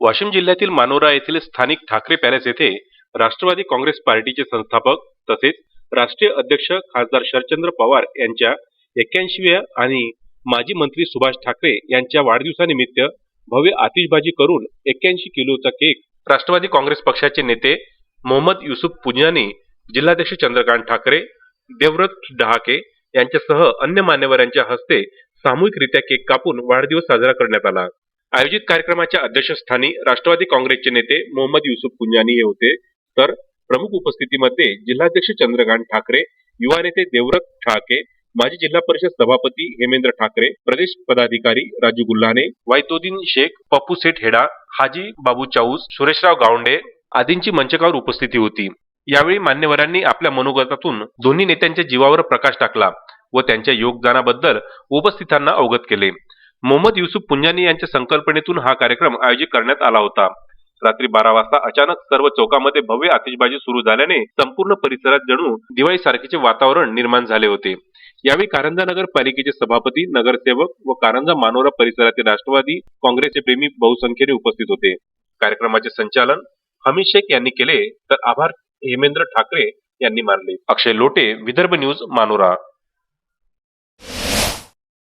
वाशिम जिल्ह्यातील मानोरा येथील स्थानिक ठाकरे पॅलेस येथे राष्ट्रवादी काँग्रेस पार्टीचे संस्थापक तसेच राष्ट्रीय अध्यक्ष खासदार शरदचंद्र पवार यांच्या एक्क्याऐंशीव्या आणि माजी मंत्री सुभाष ठाकरे यांच्या वाढदिवसानिमित्त भव्य आतिषबाजी करून एक्क्याऐंशी किलोचा केक राष्ट्रवादी काँग्रेस पक्षाचे नेते मोहम्मद युसुफ पुंजानी जिल्हाध्यक्ष चंद्रकांत ठाकरे देवव्रत डहाके यांच्यासह अन्य मान्यवरांच्या हस्ते सामूहिकरित्या केक कापून वाढदिवस साजरा करण्यात आला. आयोजित कार्यक्रमाच्या अध्यक्षस्थानी राष्ट्रवादी काँग्रेसचे नेते मोहम्मद युसुफ कुंजानी हे होते. तर प्रमुख उपस्थितीमध्ये जिल्हाध्यक्ष चंद्रकांत ठाकरे युवा नेते देवरत ठाके माजी जिल्हा परिषद सभापती हेमेंद्र ठाकरे प्रदेश पदाधिकारी राजू गुल्हाने वायतोदीन शेख पप्पू सेठ हेडा हाजी बाबू चाऊस सुरेशराव गावंडे आदींची मंचकावर उपस्थिती होती. यावेळी मान्यवरांनी आपल्या मनोगतातून दोन्ही नेत्यांच्या जीवावर प्रकाश टाकला व त्यांच्या योगदानाबद्दल उपस्थितांना अवगत केले. मोहम्मद युसुफ पुंजानी यांच्या संकल्पनेतून हा कार्यक्रम आयोजित करण्यात आला होता. रात्री बारा वाजता अचानक सर्व चौकामध्ये भव्य आतिषबाजी सुरू झाल्याने संपूर्ण परिसरात जणू दिवाळी सारखेचे वातावरण निर्माण झाले होते. यावेळी कारंजा नगर पालिकेचे सभापती नगरसेवक व कारंजा मानोरा परिसरातील राष्ट्रवादी काँग्रेसचे प्रेमी बहुसंख्येने उपस्थित होते. कार्यक्रमाचे संचालन हमीद शेख यांनी केले तर आभार हेमेंद्र ठाकरे यांनी मानले. अक्षय लोटे विदर्भ न्यूज मानोरा.